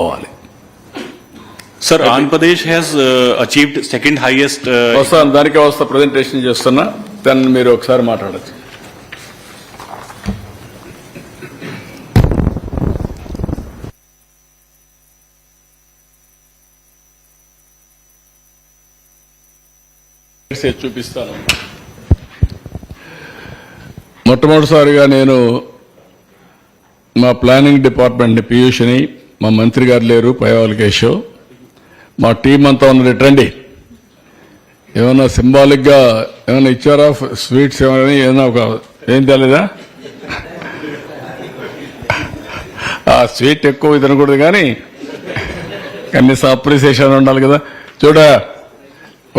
పోవాలి has uh, achieved second highest. Uh, వస్తాను దానికే వస్తా ప్రజెంటేషన్ చేస్తున్నా దాన్ని మీరు ఒకసారి మాట్లాడచ్చు చూపిస్తాను మొట్టమొదటిసారిగా నేను మా ప్లానింగ్ డిపార్ట్మెంట్ పీయూష్ని మా మంత్రి గారు లేరు పైవాల్ కేశవ్ మా టీం అంతా ఉన్నది రండి ఏమైనా సింబాలిక్గా ఏమైనా ఇచ్చారా? స్వీట్స్ ఏమైనా ఏమైనా ఒక ఏం తెలీదా? ఆ స్వీట్ ఎక్కువ తినకూడదు కానీ కనీసం అప్రిసియేషన్ ఉండాలి కదా. చూడ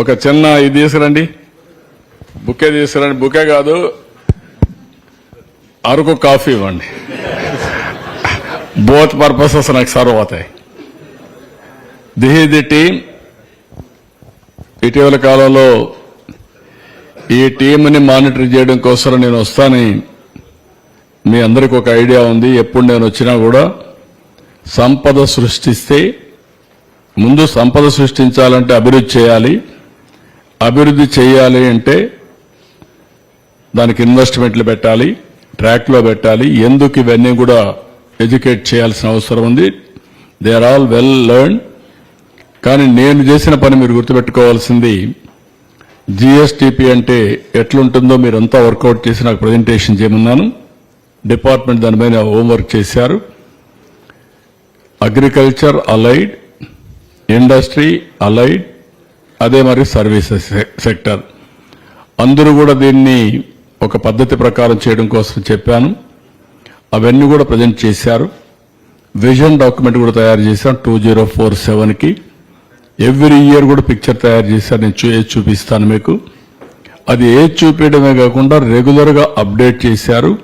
ఒక చిన్న ఇది తీసుకురండి. బుకే తీసుకురండి. బుకే కాదు అరకు కాఫీ ఇవ్వండి. బోత్ పర్పసెస్ నాకు సర్వ్ అవుతాయి. This is the team. ఇటీవల కాలంలో ఈ టీంని మానిటర్ చేయడం కోసం నేను వస్తానని మీ అందరికి ఒక ఐడియా ఉంది. ఎప్పుడు నేను వచ్చినా కూడా సంపద సృష్టిస్తే ముందు సంపద సృష్టించాలంటే అభివృద్ధి చేయాలి. అభివృద్ధి చేయాలి అంటే దానికి ఇన్వెస్ట్మెంట్లు పెట్టాలి ట్రాక్లో పెట్టాలి. ఎందుకు ఇవన్నీ కూడా ఎడ్యుకేట్ చేయాల్సిన అవసరం ఉంది. They are all well learn కానీ నేను చేసిన పని మీరు గుర్తుపెట్టుకోవాల్సింది జిఎస్టిపి అంటే ఎట్లుంటుందో మీరంతా వర్కౌట్ చేసి నాకు ప్రజెంటేషన్ చేయమన్నాను. డిపార్ట్మెంట్ దానిపైన హోంవర్క్ చేశారు. అగ్రికల్చర్ అలైడ్ ఇండస్ట్రీ అలైడ్ అదే మరి సర్వీసెస్ సెక్టర్ అందరూ కూడా దీన్ని ఒక పద్ధతి ప్రకారం చేయడం కోసం చెప్పాను. అవన్నీ కూడా ప్రజెంట్ చేశారు. విజన్ డాక్యుమెంట్ కూడా తయారు చేశాను టూ జీరో ఫోర్ సెవెన్కి ఎవ్రీ ఇయర్ కూడా పిక్చర్ తయారు చేశారు. నేను చూ- ఏది చూపిస్తాను మీకు. అది ఏది చూపించడమే కాకుండా రెగ్యులర్గా అప్డేట్ చేశారు.